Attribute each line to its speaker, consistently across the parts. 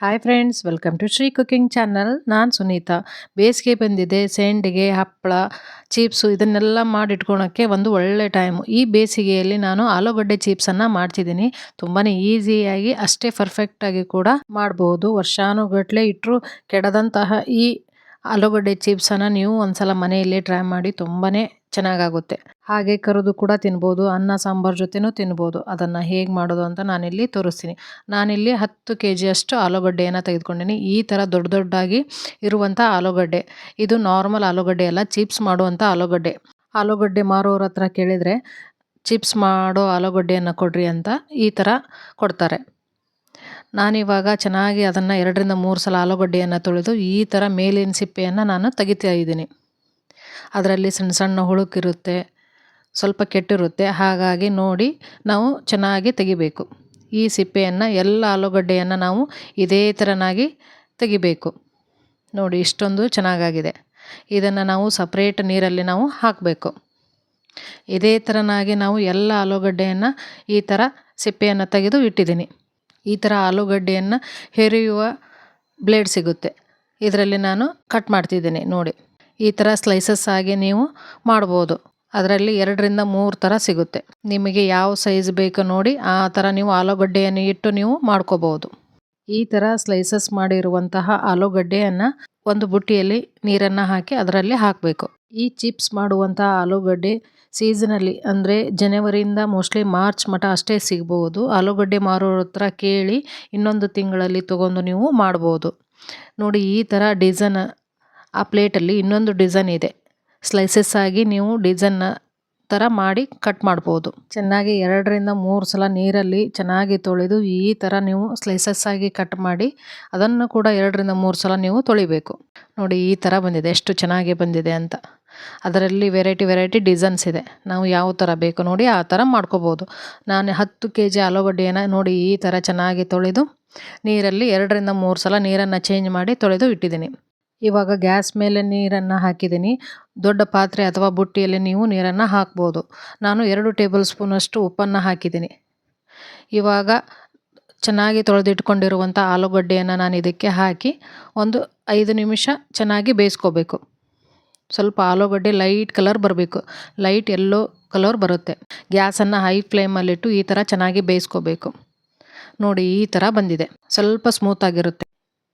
Speaker 1: Hi friends welcome to Shri cooking channel ನಾನು ಸುನೀತಾ. ಬೇಸಿಗೆ ಬಂದಿದೆ, ಸೆಂಡಿಗೆ, ಹಪ್ಪಳ ಚೀಪ್ಸು ಇದನ್ನೆಲ್ಲ ಮಾಡಿಟ್ಕೊಳಕ್ಕೆ ಒಂದು ಒಳ್ಳೆ ಟೈಮು ಈ ಬೇಸಿಗೆಯಲ್ಲಿ ನಾನು ಆಲೂಗಡ್ಡೆ ಚೀಪ್ಸನ್ನು ಮಾಡ್ತಿದ್ದೀನಿ. ತುಂಬಾ ಈಸಿಯಾಗಿ ಅಷ್ಟೇ ಪರ್ಫೆಕ್ಟಾಗಿ ಕೂಡ ಮಾಡ್ಬೋದು. ವರ್ಷಾನುಗಟ್ಟಲೆ ಇಟ್ಟರು ಕೆಡದಂತಹ ಈ ಆಲೂಗಡ್ಡೆ ಚಿಪ್ಸನ್ನು ನೀವು ಒಂದು ಸಲ ಮನೆಯಲ್ಲಿ ಟ್ರೈ ಮಾಡಿ ತುಂಬಾ ಚೆನ್ನಾಗಾಗುತ್ತೆ. ಹಾಗೆ ಕರೆದು ಕೂಡ ತಿನ್ಬೋದು, ಅನ್ನ, ಸಾಂಬಾರು ಜೊತೆನೂ ತಿನ್ಬೋದು. ಅದನ್ನು ಹೇಗೆ ಮಾಡೋದು ಅಂತ ನಾನಿಲ್ಲಿ ತೋರಿಸ್ತೀನಿ. ನಾನಿಲ್ಲಿ ಹತ್ತು ಕೆ ಜಿಯಷ್ಟು ಆಲೂಗಡ್ಡೆಯನ್ನು ತೆಗೆದುಕೊಂಡಿನಿ. ಈ ಥರ ದೊಡ್ಡ ದೊಡ್ಡದಾಗಿ ಇರುವಂಥ ಆಲೂಗಡ್ಡೆ. ಇದು ನಾರ್ಮಲ್ ಆಲೂಗಡ್ಡೆ ಅಲ್ಲ, ಚಿಪ್ಸ್ ಮಾಡುವಂಥ ಆಲೂಗಡ್ಡೆ. ಆಲೂಗಡ್ಡೆ ಮಾರೋರ ಹತ್ರ ಕೇಳಿದರೆ, ಚಿಪ್ಸ್ ಮಾಡೋ ಆಲೂಗಡ್ಡೆಯನ್ನು ಕೊಡ್ರಿ ಅಂತ ಈ ಥರ ಕೊಡ್ತಾರೆ. ನಾನಿವಾಗ ಚೆನ್ನಾಗಿ ಅದನ್ನು ಎರಡರಿಂದ ಮೂರು ಸಲ ಆಲೂಗಡ್ಡೆಯನ್ನು ತೊಳೆದು ಈ ಥರ ಮೇಲಿನ ಸಿಪ್ಪೆಯನ್ನು ನಾನು ತೆಗಿತಾ ಇದ್ದೀನಿ. ಅದರಲ್ಲಿ ಸಣ್ಣ ಸಣ್ಣ ಹುಳುಕಿರುತ್ತೆ, ಸ್ವಲ್ಪ ಕೆಟ್ಟಿರುತ್ತೆ. ಹಾಗಾಗಿ ನೋಡಿ ನಾವು ಚೆನ್ನಾಗಿ ತೆಗಿಬೇಕು. ಈ ಸಿಪ್ಪೆಯನ್ನು, ಎಲ್ಲ ಆಲೂಗಡ್ಡೆಯನ್ನು ನಾವು ಇದೇ ಥರನಾಗಿ ತೆಗಿಬೇಕು. ನೋಡಿ ಇಷ್ಟೊಂದು ಚೆನ್ನಾಗಾಗಿದೆ. ಇದನ್ನು ನಾವು ಸಪ್ರೇಟ್ ನೀರಲ್ಲಿ ನಾವು ಹಾಕಬೇಕು. ಇದೇ ಥರನಾಗಿ ನಾವು ಎಲ್ಲ ಆಲೂಗಡ್ಡೆಯನ್ನು ಈ ಥರ ಸಿಪ್ಪೆಯನ್ನು ತೆಗೆದು ಇಟ್ಟಿದ್ದೀನಿ. ಈ ಥರ ಆಲೂಗಡ್ಡೆಯನ್ನು ಹೆರಿಯುವ ಬ್ಲೇಡ್ ಸಿಗುತ್ತೆ. ಇದರಲ್ಲಿ ನಾನು ಕಟ್ ಮಾಡ್ತಿದ್ದೀನಿ, ನೋಡಿ. ಈ ಥರ ಸ್ಲೈಸಸ್ ಆಗಿ ನೀವು ಮಾಡ್ಬೋದು. ಅದರಲ್ಲಿ ಎರಡರಿಂದ ಮೂರು ಥರ ಸಿಗುತ್ತೆ. ನಿಮಗೆ ಯಾವ ಸೈಜ್ ಬೇಕು ನೋಡಿ ಆ ಥರ ನೀವು ಆಲೂಗಡ್ಡೆಯನ್ನು ಇಟ್ಟು ನೀವು ಮಾಡ್ಕೋಬೋದು ಈ ಥರ ಸ್ಲೈಸಸ್ ಮಾಡಿರುವಂತಹ ಆಲೂಗಡ್ಡೆಯನ್ನು ಒಂದು ಬುಟ್ಟಿಯಲ್ಲಿ ನೀರನ್ನು ಹಾಕಿ ಅದರಲ್ಲಿ ಹಾಕಬೇಕು. ಈ ಚಿಪ್ಸ್ ಮಾಡುವಂತಹ ಆಲೂಗಡ್ಡೆ ಸೀಸನಲ್ಲಿ ಅಂದರೆ ಜನವರಿಯಿಂದ ಮೋಸ್ಟ್ಲಿ ಮಾರ್ಚ್ ಮಠ ಅಷ್ಟೇ ಸಿಗ್ಬೋದು. ಆಲೂಗಡ್ಡೆ ಮಾರೋರ ಹತ್ರ ಕೇಳಿ ಇನ್ನೊಂದು ತಿಂಗಳಲ್ಲಿ ತೊಗೊಂಡು ನೀವು ಮಾಡ್ಬೋದು. ನೋಡಿ ಈ ಥರ ಡಿಸೈನ್ ಆ ಪ್ಲೇಟಲ್ಲಿ ಇನ್ನೊಂದು ಡಿಸೈನ್ ಇದೆ. ಸ್ಲೈಸಸ್ ಆಗಿ ನೀವು ಡಿಸೈನ್ನ ಥರ ಮಾಡಿ ಕಟ್ ಮಾಡ್ಬೋದು. ಚೆನ್ನಾಗಿ ಎರಡರಿಂದ ಮೂರು ಸಲ ನೀರಲ್ಲಿ ಚೆನ್ನಾಗಿ ತೊಳೆದು ಈ ಥರ ನೀವು ಸ್ಲೈಸಸ್ ಆಗಿ ಕಟ್ ಮಾಡಿ ಅದನ್ನು ಕೂಡ ಎರಡರಿಂದ ಮೂರು ಸಲ ನೀವು ತೊಳಿಬೇಕು. ನೋಡಿ ಈ ಥರ ಬಂದಿದೆ, ಎಷ್ಟು ಚೆನ್ನಾಗಿ ಬಂದಿದೆ ಅಂತ. ಅದರಲ್ಲಿ ವೆರೈಟಿ ವೆರೈಟಿ ಡಿಸೈನ್ಸ್ ಇದೆ. ನಾವು ಯಾವ ಥರ ಬೇಕು ನೋಡಿ ಆ ಥರ ಮಾಡ್ಕೋಬೋದು. ನಾನು ಹತ್ತು ಕೆ ಜಿ ಆಲೂಗಡ್ಡೆಯನ್ನು ನೋಡಿ ಈ ಥರ ಚೆನ್ನಾಗಿ ತೊಳೆದು ನೀರಲ್ಲಿ ಎರಡರಿಂದ ಮೂರು ಸಲ ನೀರನ್ನು ಚೇಂಜ್ ಮಾಡಿ ತೊಳೆದು ಇಟ್ಟಿದ್ದೀನಿ. ಇವಾಗ ಗ್ಯಾಸ್ ಮೇಲೆ ನೀರನ್ನು ಹಾಕಿದ್ದೀನಿ. ದೊಡ್ಡ ಪಾತ್ರೆ ಅಥವಾ ಬುಟ್ಟಿಯಲ್ಲಿ ನೀವು ನೀರನ್ನು ಹಾಕ್ಬೋದು. ನಾನು ಎರಡು ಟೇಬಲ್ ಸ್ಪೂನಷ್ಟು ಉಪ್ಪನ್ನು ಹಾಕಿದ್ದೀನಿ. ಇವಾಗ ಚೆನ್ನಾಗಿ ತೊಳೆದಿಟ್ಕೊಂಡಿರುವಂಥ ಆಲೂಗಡ್ಡೆಯನ್ನು ನಾನು ಇದಕ್ಕೆ ಹಾಕಿ ಒಂದು ಐದು ನಿಮಿಷ ಚೆನ್ನಾಗಿ ಬೇಯಿಸ್ಕೋಬೇಕು. ಸ್ವಲ್ಪ ಆಲೂಗಡ್ಡೆ ಲೈಟ್ ಕಲರ್ ಬರಬೇಕು. ಲೈಟ್ ಎಲ್ಲೋ ಕಲರ್ ಬರುತ್ತೆ. ಗ್ಯಾಸನ್ನು ಹೈ ಫ್ಲೇಮಲ್ಲಿಟ್ಟು ಈ ಥರ ಚೆನ್ನಾಗಿ ಬೇಯಿಸ್ಕೋಬೇಕು. ನೋಡಿ ಈ ಥರ ಬಂದಿದೆ. ಸ್ವಲ್ಪ ಸ್ಮೂತಾಗಿರುತ್ತೆ.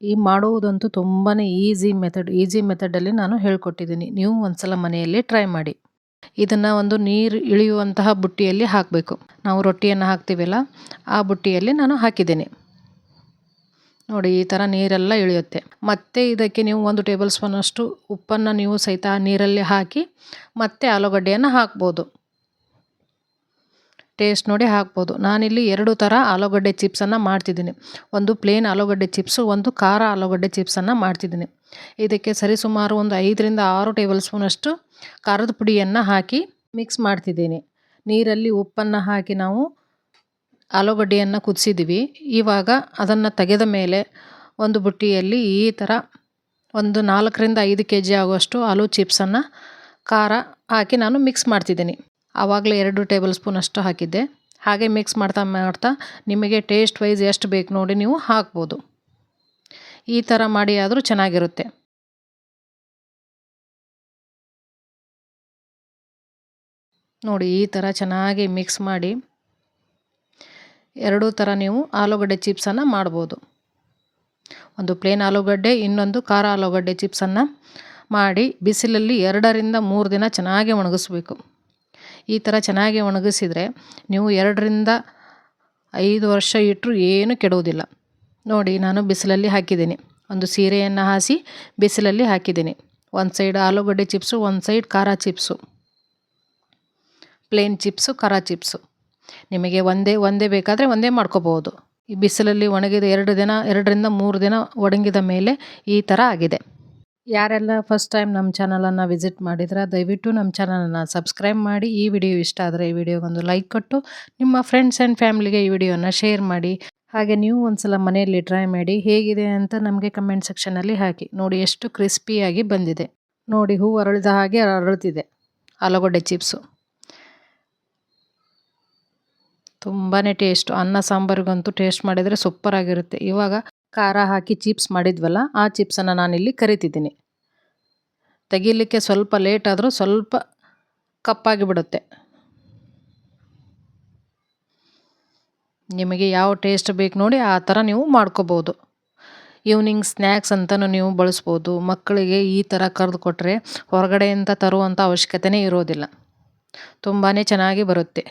Speaker 1: ಈ ಮಾಡುವುದಂತೂ ತುಂಬಾ ಈಸಿ ಮೆಥಡ್, ಈಸಿ ಮೆಥಡಲ್ಲಿ ನಾನು ಹೇಳ್ಕೊಟ್ಟಿದ್ದೀನಿ. ನೀವು ಒಂದ್ಸಲ ಮನೆಯಲ್ಲಿ ಟ್ರೈ ಮಾಡಿ. ಇದನ್ನು ಒಂದು ನೀರು ಇಳಿಯುವಂತಹ ಬುಟ್ಟಿಯಲ್ಲಿ ಹಾಕಬೇಕು. ನಾವು ರೊಟ್ಟಿಯನ್ನು ಹಾಕ್ತೀವಲ್ಲ, ಆ ಬುಟ್ಟಿಯಲ್ಲಿ ನಾನು ಹಾಕಿದ್ದೀನಿ. ನೋಡಿ, ಈ ಥರ ನೀರೆಲ್ಲ ಇಳಿಯುತ್ತೆ. ಮತ್ತೆ ಇದಕ್ಕೆ ನೀವು ಒಂದು ಟೇಬಲ್ ಸ್ಪೂನಷ್ಟು ಉಪ್ಪನ್ನು ನೀವು ಸಹಿತ ನೀರಲ್ಲಿ ಹಾಕಿ ಮತ್ತೆ ಆಲೂಗಡ್ಡೆಯನ್ನು ಹಾಕ್ಬೋದು. ಟೇಸ್ಟ್ ನೋಡಿ ಹಾಕ್ಬೋದು. ನಾನಿಲ್ಲಿ ಎರಡು ಥರ ಆಲೂಗಡ್ಡೆ ಚಿಪ್ಸನ್ನು ಮಾಡ್ತಿದ್ದೀನಿ. ಒಂದು ಪ್ಲೇನ್ ಆಲೂಗಡ್ಡೆ ಚಿಪ್ಸು ಒಂದು ಖಾರ ಆಲೂಗಡ್ಡೆ ಚಿಪ್ಸನ್ನು ಮಾಡ್ತಿದ್ದೀನಿ. ಇದಕ್ಕೆ ಸರಿಸುಮಾರು ಒಂದು ಐದರಿಂದ ಆರು ಟೇಬಲ್ ಸ್ಪೂನಷ್ಟು ಖಾರದ ಪುಡಿಯನ್ನು ಹಾಕಿ ಮಿಕ್ಸ್ ಮಾಡ್ತಿದ್ದೀನಿ. ನೀರಲ್ಲಿ ಉಪ್ಪನ್ನು ಹಾಕಿ ನಾವು ಆಲೂಗಡ್ಡೆಯನ್ನು ಕುದಿಸಿದ್ವಿ. ಇವಾಗ ಅದನ್ನು ತೆಗೆದ ಮೇಲೆ ಒಂದು ಬುಟ್ಟಿಯಲ್ಲಿ ಈ ಥರ ಒಂದು ನಾಲ್ಕರಿಂದ ಐದು ಕೆ ಜಿ ಆಗುವಷ್ಟು ಆಲೂ ಚಿಪ್ಸನ್ನು ಖಾರ ಹಾಕಿ ನಾನು ಮಿಕ್ಸ್ ಮಾಡ್ತಿದ್ದೀನಿ. ಆವಾಗಲೇ ಎರಡು ಟೇಬಲ್ ಸ್ಪೂನ್ ಅಷ್ಟು ಹಾಕಿದ್ದೆ. ಹಾಗೆ ಮಿಕ್ಸ್ ಮಾಡ್ತಾ ಮಾಡ್ತಾ ನಿಮಗೆ ಟೇಸ್ಟ್ ವೈಸ್ ಎಷ್ಟು ಬೇಕು ನೋಡಿ ನೀವು ಹಾಕ್ಬೋದು. ಈ ಥರ ಮಾಡಿ ಆದರೂ ಚೆನ್ನಾಗಿರುತ್ತೆ. ನೋಡಿ ಈ ಥರ ಚೆನ್ನಾಗಿ ಮಿಕ್ಸ್ ಮಾಡಿ ಎರಡೂ ಥರ ನೀವು ಆಲೂಗಡ್ಡೆ ಚಿಪ್ಸನ್ನು ಮಾಡ್ಬೋದು. ಒಂದು ಪ್ಲೇನ್ ಆಲೂಗಡ್ಡೆ, ಇನ್ನೊಂದು ಖಾರ ಆಲೂಗಡ್ಡೆ ಚಿಪ್ಸನ್ನು ಮಾಡಿ ಬಿಸಿಲಲ್ಲಿ ಎರಡರಿಂದ ಮೂರು ದಿನ ಚೆನ್ನಾಗಿ ಒಣಗಿಸ್ಬೇಕು. ಈ ಥರ ಚೆನ್ನಾಗಿ ಒಣಗಿಸಿದರೆ ನೀವು ಎರಡರಿಂದ ಐದು ವರ್ಷ ಇಟ್ಟರು ಏನು ಕೆಡುವುದಿಲ್ಲ. ನೋಡಿ, ನಾನು ಬಿಸಿಲಲ್ಲಿ ಹಾಕಿದ್ದೀನಿ. ಒಂದು ಸೀರೆಯನ್ನು ಹಾಸಿ ಬಿಸಿಲಲ್ಲಿ ಹಾಕಿದ್ದೀನಿ. ಒಂದು ಸೈಡ್ ಆಲೂಗಡ್ಡೆ ಚಿಪ್ಸು, ಒಂದು ಸೈಡ್ ಖಾರ ಚಿಪ್ಸು. ಪ್ಲೇನ್ ಚಿಪ್ಸು, ಖಾರ ಚಿಪ್ಸು. ನಿಮಗೆ ಒಂದೇ ಒಂದೇ ಬೇಕಾದರೆ ಒಂದೇ ಮಾಡ್ಕೋಬೋದು ಈ ಬಿಸಿಲಲ್ಲಿ ಒಣಗಿದ ಎರಡು ದಿನ, ಎರಡರಿಂದ ಮೂರು ದಿನ ಒಣಗಿದ ಮೇಲೆ ಈ ಥರ ಆಗಿದೆ. ಯಾರೆಲ್ಲ ಫಸ್ಟ್ ಟೈಮ್ ನಮ್ಮ ಚಾನಲನ್ನು ವಿಸಿಟ್ ಮಾಡಿದ್ರೆ, ದಯವಿಟ್ಟು ನಮ್ಮ ಚಾನಲನ್ನು ಸಬ್ಸ್ಕ್ರೈಬ್ ಮಾಡಿ. ಈ ವಿಡಿಯೋ ಇಷ್ಟ ಆದರೆ ಈ ವಿಡಿಯೋಗೊಂದು ಲೈಕ್ ಕೊಟ್ಟು, ನಿಮ್ಮ ಫ್ರೆಂಡ್ಸ್ ಆ್ಯಂಡ್ ಫ್ಯಾಮಿಲಿಗೆ ಈ ವಿಡಿಯೋನ ಶೇರ್ ಮಾಡಿ. ಹಾಗೆ ನೀವು ಒಂದ್ಸಲ ಮನೆಯಲ್ಲಿ ಟ್ರೈ ಮಾಡಿ, ಹೇಗಿದೆ ಅಂತ ನಮಗೆ ಕಮೆಂಟ್ ಸೆಕ್ಷನಲ್ಲಿ ಹಾಕಿ. ನೋಡಿ ಎಷ್ಟು ಕ್ರಿಸ್ಪಿಯಾಗಿ ಬಂದಿದೆ. ನೋಡಿ ಹೂ ಅರಳಿದ ಹಾಗೆ ಅರಳುತ್ತಿದೆ ಆಲೂಗಡ್ಡೆ ಚಿಪ್ಸು ತುಂಬಾ ಟೇಸ್ಟು ಅನ್ನ ಸಾಂಬಾರಿಗಂತೂ ಟೇಸ್ಟ್ ಮಾಡಿದರೆ ಸೂಪರಾಗಿರುತ್ತೆ ಇವಾಗ ಖಾರ ಹಾಕಿ ಚಿಪ್ಸ್ ಮಾಡಿದ್ವಲ್ಲ, ಆ ಚಿಪ್ಸನ್ನು ನಾನಿಲ್ಲಿ ಕರಿತಿದ್ದೀನಿ. ತೆಗೀಲಿಕ್ಕೆ ಸ್ವಲ್ಪ ಲೇಟ್ ಆದರೂ ಸ್ವಲ್ಪ ಕಪ್ಪಾಗಿ ಬಿಡುತ್ತೆ. ನಿಮಗೆ ಯಾವ ಟೇಸ್ಟ್ ಬೇಕು ನೋಡಿ ಆ ಥರ ನೀವು ಮಾಡ್ಕೋಬೋದು. ಈವ್ನಿಂಗ್ ಸ್ನ್ಯಾಕ್ಸ್ ಅಂತಲೂ ನೀವು ಬಳಸ್ಬೋದು. ಮಕ್ಕಳಿಗೆ ಈ ಥರ ಕರೆದು ಕೊಟ್ಟರೆ ಹೊರಗಡೆಯಿಂದ ತರುವಂಥ ಅವಶ್ಯಕತೆಯೇ ಇರೋದಿಲ್ಲ. ತುಂಬಾ ಚೆನ್ನಾಗಿ ಬರುತ್ತೆ.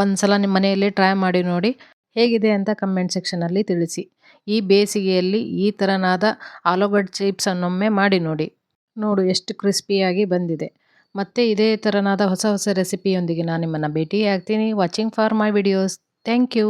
Speaker 1: ಒಂದು ಸಲ ನಿಮ್ಮ ಮನೆಯಲ್ಲಿ ಟ್ರೈ ಮಾಡಿ ನೋಡಿ. ಹೇಗಿದೆ ಅಂತ ಕಮೆಂಟ್ ಸೆಕ್ಷನಲ್ಲಿ ತಿಳಿಸಿ. ಈ ಬೇಸಿಗೆಯಲ್ಲಿ ಈ ಥರನಾದ ಆಲೂಗಡ್ಡೆ ಚಿಪ್ಸನ್ನೊಮ್ಮೆ ಮಾಡಿ ನೋಡಿ. ನೋಡು ಎಷ್ಟು ಕ್ರಿಸ್ಪಿಯಾಗಿ ಬಂದಿದೆ. ಮತ್ತೆ ಇದೇ ಥರನಾದ ಹೊಸ ಹೊಸ ರೆಸಿಪಿಯೊಂದಿಗೆ ನಾನು ನಿಮ್ಮನ್ನು ಭೇಟಿ ಆಗ್ತೀನಿ watching for my videos thank you